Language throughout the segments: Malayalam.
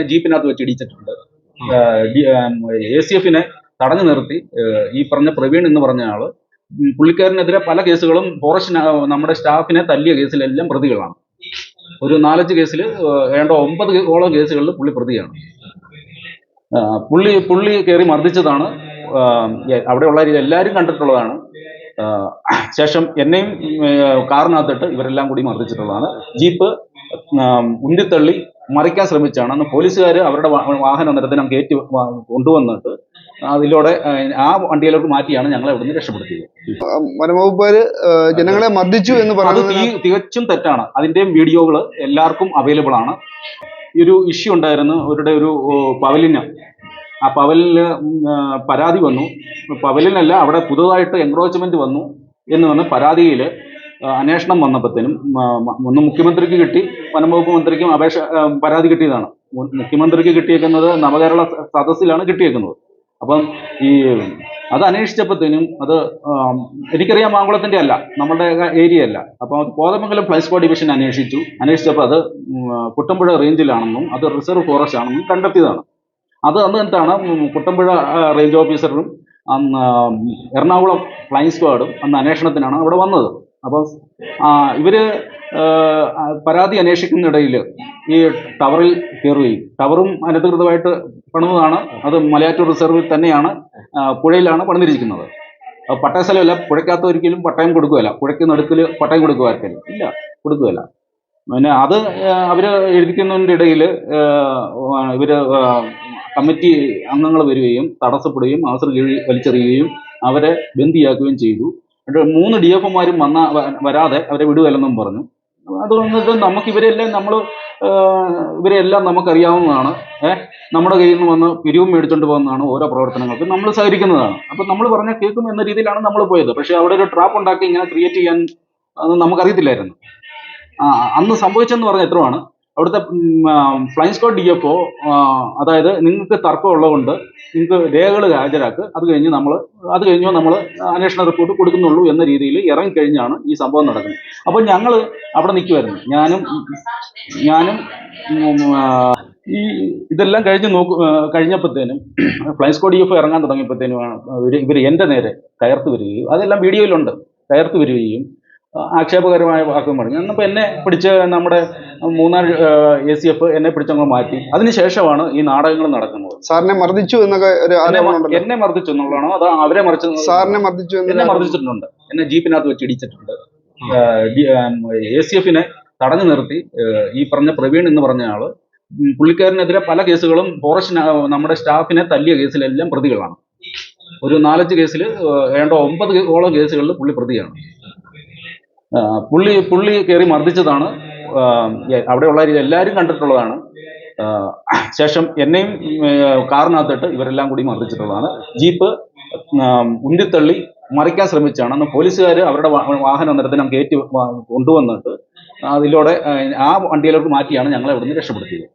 എന്നെ ജീപ്പിനകത്ത് വെച്ച് ഇടിച്ചിട്ടുണ്ട് എ സി എഫിനെ തടഞ്ഞു നിർത്തി. ഈ പറഞ്ഞ പ്രവീൺ എന്ന് പറഞ്ഞ ആൾ പുള്ളിക്കാരനെതിരെ പല കേസുകളും ഫോറസ്റ്റ് നമ്മുടെ സ്റ്റാഫിനെ തല്ലിയ കേസിലെല്ലാം പ്രതികളാണ്. ഒരു നാലഞ്ച് കേസിൽ ഏണ്ട ഒമ്പത് ഓളം കേസുകളിൽ പുള്ളി പ്രതിയാണ്. പുള്ളി പുള്ളി കയറി മർദ്ദിച്ചതാണ്. അവിടെയുള്ള എല്ലാവരും കണ്ടിട്ടുള്ളതാണ്. ശേഷം എന്നെയും കാറിനകത്തിട്ട് ഇവരെല്ലാം കൂടി മർദ്ദിച്ചിട്ടുള്ളതാണ്. ജീപ്പ് ഉന്തിത്തള്ളി മറിക്കാൻ ശ്രമിച്ചാണ്. അന്ന് പോലീസുകാർ അവരുടെ വാഹനം വാഹന നിരത്തിനം കയറ്റി കൊണ്ടുവന്നിട്ട് അതിലൂടെ ആ, വണ്ടിയിലോട്ട് മാറ്റിയാണ് ഞങ്ങളെ ഇവിടുന്ന് രക്ഷപ്പെടുത്തിയത്. വനംവകുപ്പുകാര് ജനങ്ങളെ മർദ്ദിച്ചു എന്ന് പറഞ്ഞത് പറയുന്നത് തികച്ചും തെറ്റാണ്. അതിന്റെയും വീഡിയോകൾ എല്ലാവർക്കും അവൈലബിൾ ആണ്. ഈ ഒരു ഇഷ്യൂ ഉണ്ടായിരുന്നു. അവരുടെ ഒരു പവലിന്. ആ പവലിന് പരാതി വന്നു. പവലിനല്ല അവിടെ പുതുതായിട്ട് എൻക്രോച്ച്മെന്റ് വന്നു എന്ന് പറഞ്ഞ് പരാതിയിൽ അന്വേഷണം വന്നപ്പോഴത്തേനും ഒന്ന് മുഖ്യമന്ത്രിക്ക് കിട്ടി വനംവകുപ്പ് മന്ത്രിക്കും അപേക്ഷ പരാതി കിട്ടിയതാണ്. മുഖ്യമന്ത്രിക്ക് കിട്ടിയേക്കുന്നത് നവകേരള സദസ്സിലാണ് കിട്ടിയേക്കുന്നത്. അപ്പം ഈ അത് അന്വേഷിച്ചപ്പോഴത്തേനും അത് എനിക്കറിയാം മാങ്കുളത്തിന്റെ അല്ല നമ്മുടെ ഏരിയ അല്ല. അപ്പോൾ കോതമംഗലം ഫ്ലൈ സ്ക്വാഡ് ഡിവിഷൻ അന്വേഷിച്ചു. അന്വേഷിച്ചപ്പോൾ അത് കുട്ടമ്പുഴ റേഞ്ചിലാണെന്നും അത് റിസർവ് ഫോറസ്റ്റ് ആണെന്നും കണ്ടെത്തിയതാണ്. അത് അന്ന് എന്താണ് കുട്ടമ്പുഴ റേഞ്ച് ഓഫീസറും എറണാകുളം ഫ്ലൈ സ്ക്വാഡും അന്ന് അന്വേഷണത്തിനാണ് അവിടെ വന്നത്. അപ്പോൾ ഇവർ പരാതി അന്വേഷിക്കുന്നിടയിൽ ഈ ടവറിൽ കയറുകയും ടവറും അനധികൃതമായിട്ട് പണിതാണ് അത് മലയാറ്റൂർ റിസർവിൽ തന്നെയാണ് പുഴയിലാണ് പണിതിരിക്കുന്നത്. പട്ടയ സ്ഥലമല്ല പുഴയ്ക്കകത്ത് ഒരിക്കലും പട്ടയം കൊടുക്കുകയല്ല. പുഴയ്ക്ക് നടുക്കിൽ പട്ടയം കൊടുക്കുമായിരിക്കും. ഇല്ല കൊടുക്കുകയല്ല. പിന്നെ അത് അവർ എഴുതിക്കുന്നതിന്റെ ഇടയിൽ ഇവർ കമ്മിറ്റി അംഗങ്ങൾ വരികയും തടസ്സപ്പെടുകയും അവസരം കീഴിൽ വലിച്ചെറിയുകയും അവരെ ബന്ദിയാക്കുകയും ചെയ്തു. മൂന്ന് ഡി എഫ് ഒമാരും വന്ന വരാതെ അവരെ വിടുകയല്ലെന്നും പറഞ്ഞു. അത് വന്നിട്ട് നമുക്ക് ഇവരെല്ലാം നമ്മൾ ഇവരെല്ലാം നമുക്കറിയാവുന്നതാണ്. ഏഹ് നമ്മുടെ കയ്യിൽ നിന്ന് വന്ന് പിരിവും മേടിച്ചുകൊണ്ട് പോകുന്നതാണ് ഓരോ പ്രവർത്തനങ്ങൾക്കും നമ്മൾ സഹകരിക്കുന്നതാണ്. അപ്പം നമ്മൾ പറഞ്ഞ കേൾക്കും എന്ന രീതിയിലാണ് നമ്മൾ പോയത്. പക്ഷേ അവിടെ ഒരു ട്രാപ്പ് ഉണ്ടാക്കി ഇങ്ങനെ ക്രിയേറ്റ് ചെയ്യാൻ അത് നമുക്കറിയത്തില്ലായിരുന്നു. ആ, അന്ന് സംഭവിച്ചെന്ന് പറഞ്ഞ എത്രയാണ് അവിടുത്തെ fly squad D F O അതായത് നിങ്ങൾക്ക് തർക്കം ഉള്ളതുകൊണ്ട് നിങ്ങൾക്ക് രേഖകൾ ഹാജരാക്ക്. അത് കഴിഞ്ഞ് നമ്മൾ അത് കഴിഞ്ഞോ നമ്മൾ അന്വേഷണ റിപ്പോർട്ട് കൊടുക്കുന്നുള്ളൂ എന്ന രീതിയിൽ ഇറങ്ങിക്കഴിഞ്ഞാണ് ഈ സംഭവം നടക്കുന്നത്. അപ്പോൾ ഞങ്ങൾ അവിടെ നിൽക്കുമായിരുന്നു ഞാനും ഞാനും ഈ ഇതെല്ലാം കഴിഞ്ഞ് നോക്കു കഴിഞ്ഞപ്പോഴത്തേനും ഫ്ലൈ സ്കോഡ് ഡി എഫ് ഇറങ്ങാൻ തുടങ്ങിയപ്പോഴത്തേനുമാണ് ഇവർ എന്റെ നേരെ കയർത്ത് വരികയും അതെല്ലാം വീഡിയോയിലുണ്ട് കയർത്ത് വരികയും ആക്ഷേപകരമായ വാക്കും പറഞ്ഞു. എന്നപ്പോൾ എന്നെ പിടിച്ച് നമ്മുടെ മൂന്നാർ എ സി എഫ് എന്നെ പിടിച്ചങ്ങ് മാറ്റി. അതിനുശേഷമാണ് ഈ നാടകങ്ങൾ നടക്കുന്നത്. സാറിനെ മർദ്ദിച്ചു എന്നൊക്കെ ഒരു എന്നെ ആരോപണം മർദ്ദിച്ചു എന്നുള്ളതാണോ. അതോ അവരെ മറിച്ച് സാറിനെ മർദ്ദിച്ചു എന്നെ മർദ്ദിച്ചിട്ടുണ്ട്. എന്നെ ജീപ്പിനകത്ത് വെച്ച് ഇടിച്ചിട്ടുണ്ട്. എ സി എഫിനെ തടഞ്ഞു നിർത്തി ഈ പറഞ്ഞ പ്രവീൺ എന്ന് പറഞ്ഞ ആൾ പുള്ളിക്കാരനെതിരെ പല കേസുകളും ഫോറസ്റ്റ് നമ്മുടെ സ്റ്റാഫിനെ തല്ലിയ കേസിലെല്ലാം പ്രതികളാണ്. ഒരു നാലഞ്ച് കേസിൽ ഏണ്ട ഒമ്പത് ഓളം കേസുകളിൽ പുള്ളി പ്രതിയാണ്. പുള്ളി പുള്ളി കയറി മർദ്ദിച്ചതാണ്. അവിടെയുള്ള എല്ലാവരും കണ്ടിട്ടുള്ളതാണ്. ശേഷം എന്നെയും കാറിനകത്തിട്ട് ഇവരെല്ലാം കൂടി മർദ്ദിച്ചിട്ടുള്ളതാണ്. ജീപ്പ് ഉന്തിത്തള്ളി മറിക്കാൻ ശ്രമിച്ചാണ്. അന്ന് പോലീസുകാർ അവരുടെ വാഹനം നിരത്തിനം കയറ്റി കൊണ്ടുവന്നിട്ട് അതിലൂടെ ആ, ആ വണ്ടിയിലോട്ട് മാറ്റിയാണ് ഞങ്ങളെ ഇവിടുന്ന് രക്ഷപ്പെടുത്തിയത്.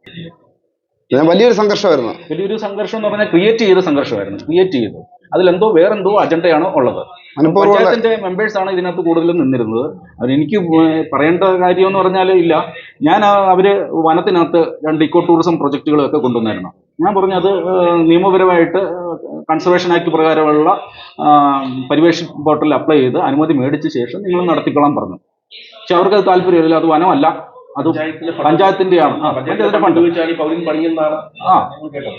വലിയൊരു സംഘർഷമായിരുന്നു. വലിയൊരു സംഘർഷം എന്ന് പറഞ്ഞാൽ ക്രിയേറ്റ് ചെയ്ത സംഘർഷമായിരുന്നു. ക്രിയേറ്റ് ചെയ്തു. അതിലെന്തോ വേറെന്തോ അജണ്ടയാണ് ഉള്ളത്. പഞ്ചായത്തിന്റെ മെമ്പേഴ്സ് ആണ് ഇതിനകത്ത് കൂടുതലും നിന്നിരുന്നത്. ഏർ പറയേണ്ട കാര്യം എന്ന് പറഞ്ഞാൽ ഇല്ല. ഞാൻ അവർ വനത്തിനകത്ത് രണ്ട് ഇക്കോ ടൂറിസം പ്രൊജക്ടുകളൊക്കെ കൊണ്ടുവന്നായിരുന്നു. ഞാൻ പറഞ്ഞു അത് നിയമപരമായിട്ട് കൺസർവേഷൻ ആക്ട് പ്രകാരമുള്ള പരിവേഷൻ പോർട്ടലിൽ അപ്ലൈ ചെയ്ത് അനുമതി മേടിച്ച ശേഷം നിങ്ങൾ നടത്തിക്കൊള്ളാൻ പറഞ്ഞു. പക്ഷെ അവർക്ക് അത് താല്പര്യമില്ല. അത് വനമല്ല. അത് പഞ്ചായത്തിന്റെയാണ്.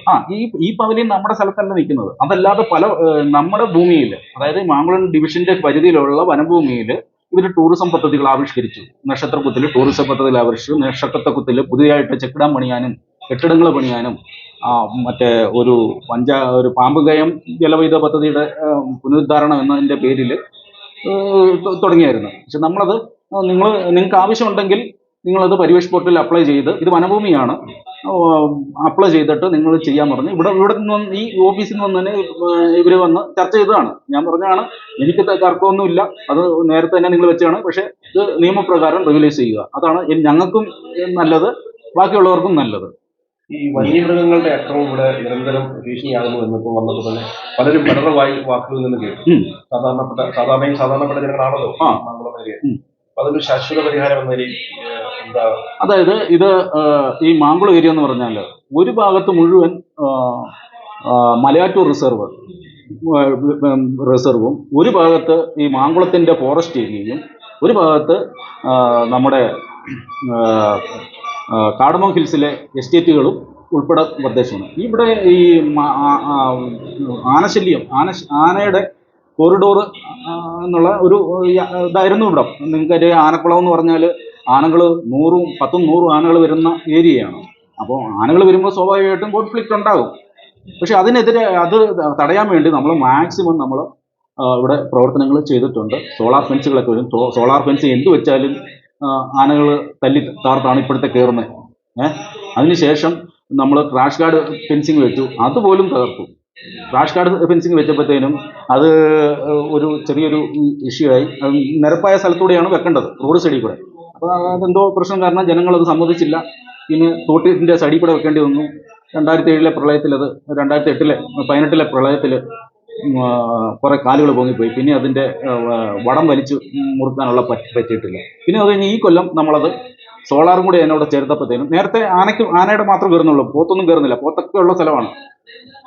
ആ, ഈ ഈ പവലിയൻ നമ്മുടെ സ്ഥലത്തല്ല നിൽക്കുന്നത്. അതല്ലാതെ പല നമ്മുടെ ഭൂമിയിൽ അതായത് മാങ്കുളം ഡിവിഷന്റെ പരിധിയിലുള്ള വനഭൂമിയിൽ ഇവർ ടൂറിസം പദ്ധതികൾ ആവിഷ്കരിച്ചു. നക്ഷത്രക്കുത്തിൽ ടൂറിസം പദ്ധതികൾ ആവിഷ്കരിച്ചു. നക്ഷത്രക്കുത്തിൽ പുതിയതായിട്ട് ചെക്കിടാൻ പണിയാനും കെട്ടിടങ്ങൾ പണിയാനും ആ, മറ്റേ ഒരു പഞ്ചാ ഒരു പാമ്പുകയം ജലവൈദ പദ്ധതിയുടെ പുനരുദ്ധാരണം എന്നതിന്റെ പേരിൽ തുടങ്ങിയായിരുന്നു. പക്ഷെ നമ്മളത് നിങ്ങൾ നിങ്ങൾക്ക് ആവശ്യമുണ്ടെങ്കിൽ നിങ്ങളത് പരിവേഷ് പോർട്ടലിൽ അപ്ലൈ ചെയ്ത് ഇത് വനഭൂമിയാണ്. അപ്ലൈ ചെയ്തിട്ട് നിങ്ങൾ ചെയ്യാൻ പറഞ്ഞു. ഇവിടെ ഇവിടെ നിന്ന് ഈ ഓഫീസിൽ നിന്ന് തന്നെ ഇവർ വന്ന് ചർച്ച ചെയ്തതാണ്. ഞാൻ പറഞ്ഞതാണ് എനിക്ക് തർക്കമൊന്നുമില്ല. അത് നേരത്തെ തന്നെ നിങ്ങൾ വെച്ചാണ്. പക്ഷേ ഇത് നിയമപ്രകാരം റിവലൈസ് ചെയ്യുക. അതാണ് ഞങ്ങൾക്കും നല്ലത് ബാക്കിയുള്ളവർക്കും നല്ലത്. ഈ വന്യമൃഗങ്ങളുടെ അക്രമം ഇവിടെ നിരന്തരം ഭീഷണിയാകുന്നു എന്നിപ്പോൾ വന്നത് തന്നെ പലരും പലരുടെ വായി വാക്കുകളിൽ നിന്ന് കേട്ടു. സാധാരണപ്പെട്ട സാധാരണയും സാധാരണപ്പെട്ട ജനങ്ങളാണല്ലോ ആ. മംഗളം ഏരിയ അപ്പൊ അതൊരു ശാശ്വത പരിഹാരം എന്ന നിലയിൽ അതായത് ഇത് ഈ മാങ്കുളം ഏരിയ എന്ന് പറഞ്ഞാൽ ഒരു ഭാഗത്ത് മുഴുവൻ മലയാറ്റൂർ റിസർവ് റിസർവും ഒരു ഭാഗത്ത് ഈ മാങ്കുളത്തിന്റെ ഫോറസ്റ്റ് ഏരിയയും ഒരു ഭാഗത്ത് നമ്മുടെ കാടമോ ഹിൽസിലെ എസ്റ്റേറ്റുകളും ഉൾപ്പെടെ പ്രദേശമാണ് ഇവിടെ ഈ ആനശല്യം ആന ആനയുടെ കോറിഡോർ എന്നുള്ള ഒരു ഇതായിരുന്നു ഇവിടെ. നിങ്ങൾക്കറിയാം ആനക്കുളം എന്ന് പറഞ്ഞാൽ ആനകൾ നൂറും പത്തും നൂറും ആനകൾ വരുന്ന ഏരിയയാണ്. അപ്പോൾ ആനകൾ വരുമ്പോൾ സ്വാഭാവികമായിട്ടും കോൺഫ്ലിക്റ്റ് ഉണ്ടാകും. പക്ഷെ അതിനെതിരെ അത് തടയാൻ വേണ്ടി നമ്മൾ മാക്സിമം നമ്മൾ ഇവിടെ പ്രവർത്തനങ്ങൾ ചെയ്തിട്ടുണ്ട്. സോളാർ ഫെൻസുകളൊക്കെ വരും. സോളാർ ഫെൻസ് എന്ത് വെച്ചാലും ആനകൾ തല്ലി താർത്താണ് ഇപ്പോഴത്തെ കയറുന്നത് ഏഹ് അതിനുശേഷം നമ്മൾ ക്രാഷ് ഗാർഡ് ഫെൻസിങ് വെച്ചു. അതുപോലും തകർത്തു. ക്രാഷ് ഗാർഡ് ഫെൻസിങ് വെച്ചപ്പോഴത്തേനും അത് ഒരു ചെറിയൊരു ഇഷ്യൂ ആയി. നിരപ്പായ സ്ഥലത്തൂടെയാണ് വെക്കേണ്ടത്. റോഡ് സൈഡിൽ കൂടെ. അപ്പോൾ അതെന്തോ പ്രശ്നം കാരണം ജനങ്ങളത് സമ്മതിച്ചില്ല. പിന്നെ തോട്ടിന്റെ കൂടെ വെക്കേണ്ടി വന്നു. രണ്ടായിരത്തി ഏഴിലെ പ്രളയത്തിൽ അത് രണ്ടായിരത്തി എട്ടിലെ പതിനെട്ടിലെ പ്രളയത്തിൽ കുറേ കാലുകൾ പൊങ്ങിപ്പോയി. പിന്നെ അതിന്റെ വടം വലിച്ചു മുറുക്കാനുള്ള പറ്റി പറ്റിയിട്ടില്ല. പിന്നെ അത് കഴിഞ്ഞ് ഈ കൊല്ലം നമ്മളത് സോളാറും കൂടി അതിനോട് ചേർത്തപ്പോഴത്തേനും നേരത്തെ ആനയ്ക്ക് ആനയുടെ മാത്രം കയറുന്നുള്ളൂ. പോത്തൊന്നും കയറുന്നില്ല. പോത്തൊക്കെ ഉള്ള സ്ഥലമാണ്.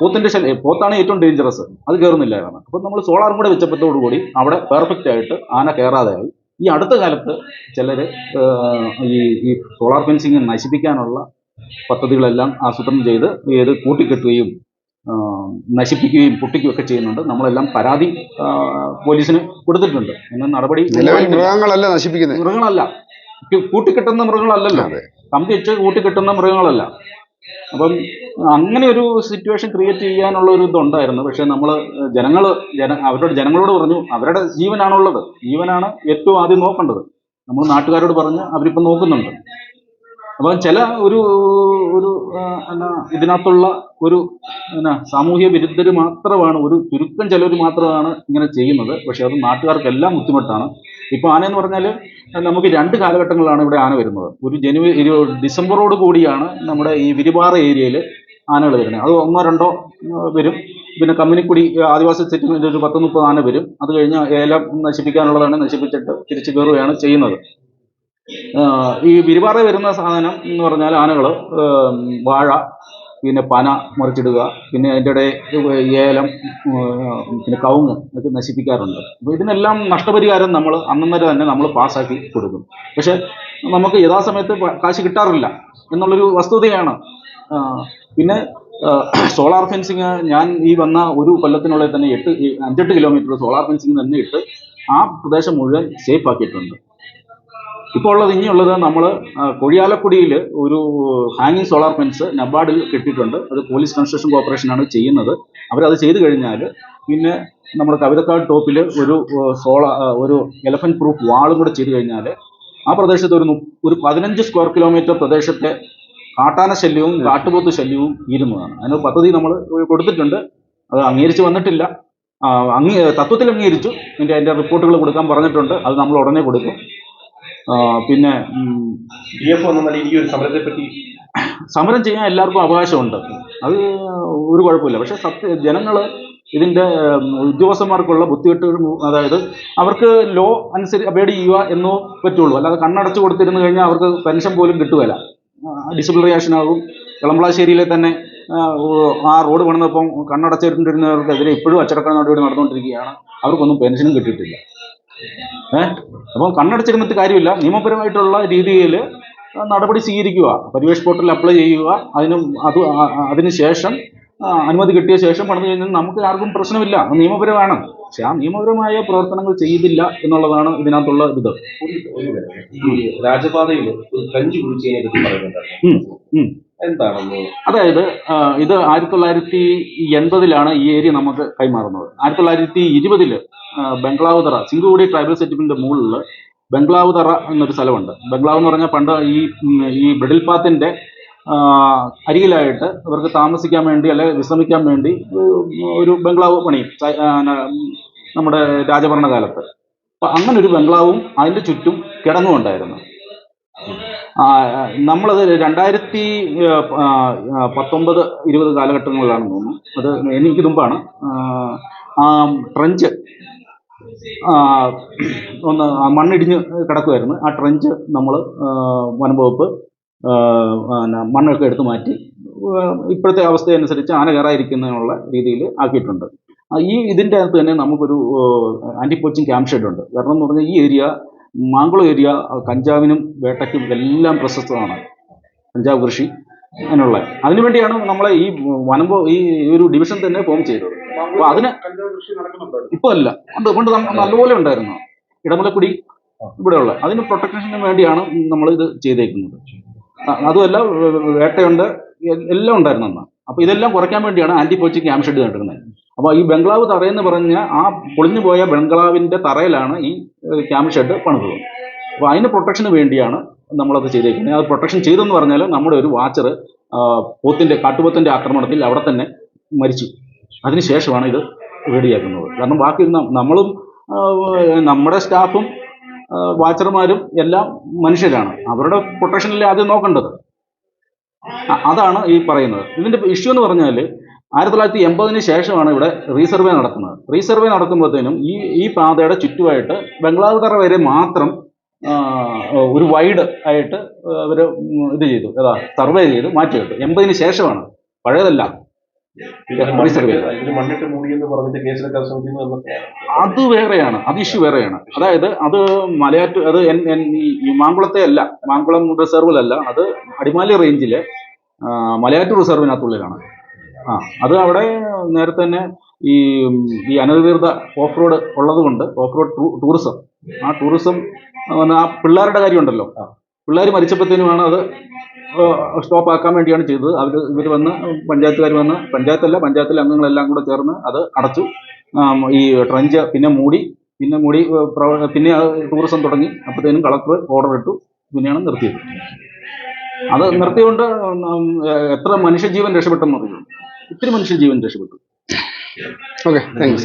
പോത്തിന്റെ ശല്യം പോത്താണ് ഏറ്റവും ഡേഞ്ചറസ് അത് കയറുന്നില്ലായിരുന്നു അപ്പം നമ്മൾ സോളാറും കൂടെ വെച്ചപ്പോഴത്തോടു കൂടി അവിടെ പെർഫെക്റ്റ് ആയിട്ട് ആന കയറാതെയായി. ഈ അടുത്ത കാലത്ത് ചിലർ ഈ ഈ സോളാർ ഫെൻസിങ് നശിപ്പിക്കാനുള്ള പദ്ധതികളെല്ലാം ആസൂത്രണം ചെയ്ത് ഇത് കൂട്ടിക്കെട്ടുകയും നശിപ്പിക്കുകയും പൊട്ടിക്കുകയും ഒക്കെ ചെയ്യുന്നുണ്ട്. നമ്മളെല്ലാം പരാതി പോലീസിന് കൊടുത്തിട്ടുണ്ട്. എന്ന നടപടി മൃഗങ്ങളല്ല നശിപ്പിക്കുന്നത് മൃഗങ്ങളല്ല. കൂട്ടിക്കെട്ടുന്ന മൃഗങ്ങളല്ലല്ലോ. കമ്പിച്ച് കൂട്ടിക്കെട്ടുന്ന മൃഗങ്ങളല്ല. അപ്പം അങ്ങനെ ഒരു സിറ്റുവേഷൻ ക്രിയേറ്റ് ചെയ്യാനുള്ള ഒരു ഇതുണ്ടായിരുന്നു. പക്ഷെ നമ്മൾ ജനങ്ങൾ ജന അവരുടെ ജനങ്ങളോട് പറഞ്ഞു അവരുടെ ജീവനാണുള്ളത്. ജീവനാണ് ഏറ്റവും ആദ്യം നോക്കേണ്ടത്. നമ്മൾ നാട്ടുകാരോട് പറഞ്ഞ് അവരിപ്പം നോക്കുന്നുണ്ട്. അപ്പം ചില ഒരു ഒരു എന്നാ ഇതിനകത്തുള്ള ഒരു എന്നാ സാമൂഹ്യ വിരുദ്ധർ മാത്രമാണ് ഒരു ചുരുക്കം ചിലർ മാത്രമാണ് ഇങ്ങനെ ചെയ്യുന്നത്. പക്ഷെ അത് നാട്ടുകാർക്കെല്ലാം ബുദ്ധിമുട്ടാണ്. ഇപ്പോൾ ആന എന്ന് പറഞ്ഞാൽ നമുക്ക് രണ്ട് കാലഘട്ടങ്ങളിലാണ് ഇവിടെ ആന വരുന്നത്. ഒരു ജനുവരി ഡിസംബറോട് കൂടിയാണ് നമ്മുടെ ഈ വിരിപാറ ഏരിയയിൽ ആനകൾ വരുന്നത്. അത് ഒന്നോ രണ്ടോ വരും. പിന്നെ കമ്മിനിക്കുടി ആദിവാസി സെറ്റിൽമെന്റ് ഒരു പത്ത് മുപ്പത് ആന വരും. അത് കഴിഞ്ഞ് ഏലം നശിപ്പിക്കാനുള്ളതാണ് നശിപ്പിച്ചിട്ട് തിരിച്ചു കയറുകയാണ് ചെയ്യുന്നത്. ഈ വിരിപാറ വരുന്ന സാധനം എന്ന് പറഞ്ഞാൽ ആനകൾ വാഴ പിന്നെ പന മുറിച്ചിടുക പിന്നെ അതിന്റെ ഇടയിൽ ഏലം പിന്നെ കവുങ്ങ് ഒക്കെ നശിപ്പിക്കാറുണ്ട്. അപ്പോൾ ഇതിനെല്ലാം നഷ്ടപരിഹാരം നമ്മൾ അന്നേരം തന്നെ നമ്മൾ പാസ്സാക്കി കൊടുക്കും. പക്ഷേ നമുക്ക് യഥാസമയത്ത് കാശ് കിട്ടാറില്ല എന്നുള്ളൊരു വസ്തുതയാണ്. പിന്നെ സോളാർ ഫെൻസിങ് ഞാൻ ഈ വന്ന ഒരു കൊല്ലത്തിനുള്ളിൽ തന്നെ എട്ട് അഞ്ചെട്ട് കിലോമീറ്റർ സോളാർ ഫെൻസിങ് തന്നെ ഇട്ട് ആ പ്രദേശം മുഴുവൻ സേഫ് ആക്കിയിട്ടുണ്ട്. ഇപ്പോൾ ഉള്ളത് ഇനിയുള്ളത് നമ്മൾ കൊഴിയാലക്കുടിയിൽ ഒരു ഹാങ്ങിങ് സോളാർ ഫെൻസ് നബാർഡിൽ കിട്ടിയിട്ടുണ്ട്. അത് പോലീസ് കൺസ്ട്രക്ഷൻ കോർപ്പറേഷനാണ് ചെയ്യുന്നത്. അവരത് ചെയ്തു കഴിഞ്ഞാൽ പിന്നെ നമ്മുടെ കവിതക്കാട് ടോപ്പിൽ ഒരു സോളാർ ഒരു എലഫന്റ് പ്രൂഫ് വാളും കൂടെ ചെയ്തു കഴിഞ്ഞാൽ ആ പ്രദേശത്ത് ഒരു ഒരു പതിനഞ്ച് സ്ക്വയർ കിലോമീറ്റർ പ്രദേശത്തെ കാട്ടാന ശല്യവും കാട്ടുപോത്ത് ശല്യവും തീരുന്നതാണ്. അതിന് പദ്ധതി നമ്മൾ കൊടുത്തിട്ടുണ്ട്. അത് അംഗീകരിച്ച് വന്നിട്ടില്ല. അംഗീ തത്വത്തിൽ അംഗീകരിച്ചു. എന്റെ അതിന്റെ റിപ്പോർട്ടുകൾ കൊടുക്കാൻ പറഞ്ഞിട്ടുണ്ട്. അത് നമ്മൾ ഉടനെ കൊടുക്കും. പിന്നെ സമരം ചെയ്യാൻ എല്ലാവർക്കും അവകാശമുണ്ട്. അത് ഒരു കുഴപ്പമില്ല. പക്ഷെ സത്യ ജനങ്ങൾ ഇതിന്റെ ഉദ്യോഗസ്ഥന്മാർക്കുള്ള ബുദ്ധിമുട്ടുകൾ അതായത് അവർക്ക് ലോ അനുസരിച്ച് അബേഡ് ചെയ്യുക എന്നോ പറ്റുള്ളൂ. അല്ലാതെ കണ്ണടച്ചു കൊടുത്തിരുന്നു കഴിഞ്ഞാൽ അവർക്ക് പെൻഷൻ പോലും കിട്ടുകയില്ല. ഡിസിപ്ലിനറി ആക്ഷൻ ആകും. ഇളമ്പളാശ്ശേരിയിലെ തന്നെ ആ റോഡ് പണിതപ്പം കണ്ണടച്ചിട്ടിരുന്നവർക്കെതിരെ ഇപ്പോഴും അച്ചടക്ക നടപടി നടന്നുകൊണ്ടിരിക്കുകയാണ്. അവർക്കൊന്നും പെൻഷനും കിട്ടിയിട്ടില്ല. ഏഹ് അപ്പം കണ്ണടച്ചിരുന്നിട്ട് കാര്യമില്ല. നിയമപരമായിട്ടുള്ള രീതിയിൽ നടപടി സ്വീകരിക്കുക. പരിവേഷ് പോർട്ടലിൽ അപ്ലൈ ചെയ്യുക. അതിനും അത് ആ- ആ- അതിന് ശേഷം അനുമതി കിട്ടിയ ശേഷം പണിത് കഴിഞ്ഞാൽ നമുക്ക് ആർക്കും പ്രശ്നമില്ല. നിയമപരമാണ്. പക്ഷെ ആ നിയമപരമായ പ്രവർത്തനങ്ങൾ ചെയ്തില്ല എന്നുള്ളതാണ് ഇതിനകത്തുള്ള ഇത്. രാജപാതയിൽ രാജപാതയിൽ കഞ്ചി കുടിച്ചതിനെ പറ്റി പറയുന്നുണ്ടായിരുന്നു. അതായത് ഇത് ആയിരത്തി തൊള്ളായിരത്തി എൺപതിലാണ് ഈ ഏരിയ നമുക്ക് കൈമാറുന്നത്. ആയിരത്തി തൊള്ളായിരത്തി ഇരുപതിൽ ബംഗ്ലാവുതറ സിംഗുകൂടി ട്രൈബൽ സെറ്റിൽമെന്റിന്റെ മുകളിൽ ബംഗ്ലാവുതറ എന്നൊരു സ്ഥലമുണ്ട്. ബംഗ്ലാവ് എന്ന് പറഞ്ഞാൽ പണ്ട് ഈ ഈ ബ്രിഡിൽ പാത്തിന്റെ അരികിലായിട്ട് ഇവർക്ക് താമസിക്കാൻ വേണ്ടി അല്ലെങ്കിൽ വിശ്രമിക്കാൻ വേണ്ടി ഒരു ബംഗ്ലാവ് പണിയും നമ്മുടെ രാജഭരണകാലത്ത്. അപ്പൊ അങ്ങനെ ഒരു ബംഗ്ലാവും അതിന്റെ ചുറ്റും കിടങ്ങും ഉണ്ടായിരുന്നു ആ, നമ്മളത് രണ്ടായിരത്തി പത്തൊമ്പത് ഇരുപത് കാലഘട്ടങ്ങളിലാണെന്ന് തോന്നുന്നു. അത് എനിക്ക് മുമ്പാണ്. ആ, ട്രഞ്ച് ഒന്ന് മണ്ണിടിഞ്ഞ് കിടക്കുമായിരുന്നു ആ ട്രഞ്ച് നമ്മൾ വനംവകുപ്പ് മണ്ണൊക്കെ എടുത്തു മാറ്റി ഇപ്പോഴത്തെ അവസ്ഥയനുസരിച്ച് ആന കയറാതിരിക്കുന്നതിനുള്ള രീതിയിൽ ആക്കിയിട്ടുണ്ട്. ഈ ഇതിന്റെ അകത്ത് തന്നെ നമുക്കൊരു ആന്റി പോച്ചിങ് ക്യാമ്പ് ഷെഡ് ഉണ്ട് കാരണം എന്ന് പറഞ്ഞാൽ ഈ ഏരിയ മാങ്കുളം ഏരിയ കഞ്ചാവിനും വേട്ടയ്ക്കും എല്ലാം പ്രശസ്തമാണ്. കഞ്ചാവ് കൃഷി അതിനുള്ള. അതിനുവേണ്ടിയാണ് നമ്മളെ ഈ വനംബോ ഈ ഒരു ഡിവിഷൻ തന്നെ ഫോം ചെയ്തത്. അപ്പൊ അതിന് ഇപ്പൊ അല്ല. ഉണ്ട് പണ്ട് നല്ലപോലെ ഉണ്ടായിരുന്നു. ഇടമലക്കുടി ഇവിടെയുള്ള. അതിന് പ്രൊട്ടക്ഷന് വേണ്ടിയാണ് നമ്മൾ ഇത് ചെയ്തേക്കുന്നത്. അതുമല്ല വേട്ടയുണ്ട് എല്ലാം ഉണ്ടായിരുന്നു അന്ന്. അപ്പൊ ഇതെല്ലാം കുറയ്ക്കാൻ വേണ്ടിയാണ് ആന്റി പോച്ചിങ് ക്യാമ്പ് ഷെഡ് നടക്കുന്നത്. അപ്പൊ ഈ ബംഗ്ലാവ് തറയെന്ന് പറഞ്ഞ ആ പൊളിഞ്ഞു പോയ ബംഗ്ലാവിന്റെ തറയിലാണ് ഈ ക്യാമ്പ് ഷെഡ് പണിതത്. അപ്പൊ അതിന് പ്രൊട്ടക്ഷന് വേണ്ടിയാണ് നമ്മളത് ചെയ്തേക്കുന്നത്. അത് പ്രൊട്ടക്ഷൻ ചെയ്തെന്ന് പറഞ്ഞാൽ നമ്മുടെ ഒരു വാച്ചർ പോത്തിന്റെ കാട്ടുപോത്തിന്റെ ആക്രമണത്തിൽ അവിടെ തന്നെ മരിച്ചു. അതിനുശേഷമാണ് ഇത് റെഡിയാക്കുന്നത്. കാരണം ബാക്കി നമ്മളും നമ്മുടെ സ്റ്റാഫും വാച്ചർമാരും എല്ലാം മനുഷ്യരാണ്. അവരുടെ പ്രൊട്ടക്ഷനിൽ ആദ്യം നോക്കേണ്ടത്. അതാണ് ഈ പറയുന്നത്. ഇതിന്റെ ഇഷ്യൂ എന്ന് പറഞ്ഞാൽ ആയിരത്തി തൊള്ളായിരത്തി എൺപതിന് ശേഷമാണ് ഇവിടെ റീസർവേ നടക്കുന്നത്. റീസർവേ നടക്കുമ്പോഴത്തേനും ഈ ഈ പാതയുടെ ചുറ്റുമായിട്ട് ബംഗ്ലാവ് വരെ മാത്രം ഒരു വൈഡ് ആയിട്ട് അവർ ഇത് ചെയ്തു. ഏതാ സർവേ ചെയ്ത് മാറ്റിയിട്ടു എൺപതിന് ശേഷമാണ്. പഴയതല്ല. അത് വേറെയാണ്. അത് ഇഷ്യൂ വേറെയാണ്. അതായത് അത് മലയാറ്റൂർ അത് മാങ്കുളത്തെ അല്ല. മാങ്കുളം റിസർവിലല്ല അത് അടിമാലി റേഞ്ചിലെ മലയാറ്റൂർ റിസർവിനകത്തുള്ളിലാണ് ആ അത് അവിടെ നേരത്തെ തന്നെ ഈ ഈ അനധികൃത ഓഫ് റോഡ് ഉള്ളത് കൊണ്ട് ഓഫ് റോഡ് ടൂറിസം ആ ടൂറിസം ആ പിള്ളേരുടെ കാര്യമുണ്ടല്ലോ. പിള്ളേർ മരിച്ചപ്പോഴത്തേനുമാണ് അത് സ്റ്റോപ്പ് ആക്കാൻ വേണ്ടിയാണ് ചെയ്തത്. അവർ ഇവർ വന്ന് പഞ്ചായത്തുകാർ വന്ന് പഞ്ചായത്തല്ല പഞ്ചായത്തിലെ അംഗങ്ങളെല്ലാം കൂടെ ചേർന്ന് അത് അടച്ചു. ഈ ട്രഞ്ച് പിന്നെ മൂടി പിന്നെ മൂടി പിന്നെ ടൂറിസം തുടങ്ങി. അപ്പോഴത്തേനും കളക്ടർ ഓർഡർ ഇട്ടു. പിന്നെയാണ് നിർത്തിയത്. അത് നിർത്തിയോണ്ട് എത്ര മനുഷ്യജീവൻ രക്ഷപ്പെട്ടെന്ന് അറിയുമോ ഒത്തിരി മനുഷ്യജീവൻ രക്ഷപ്പെട്ടു. Okay thank you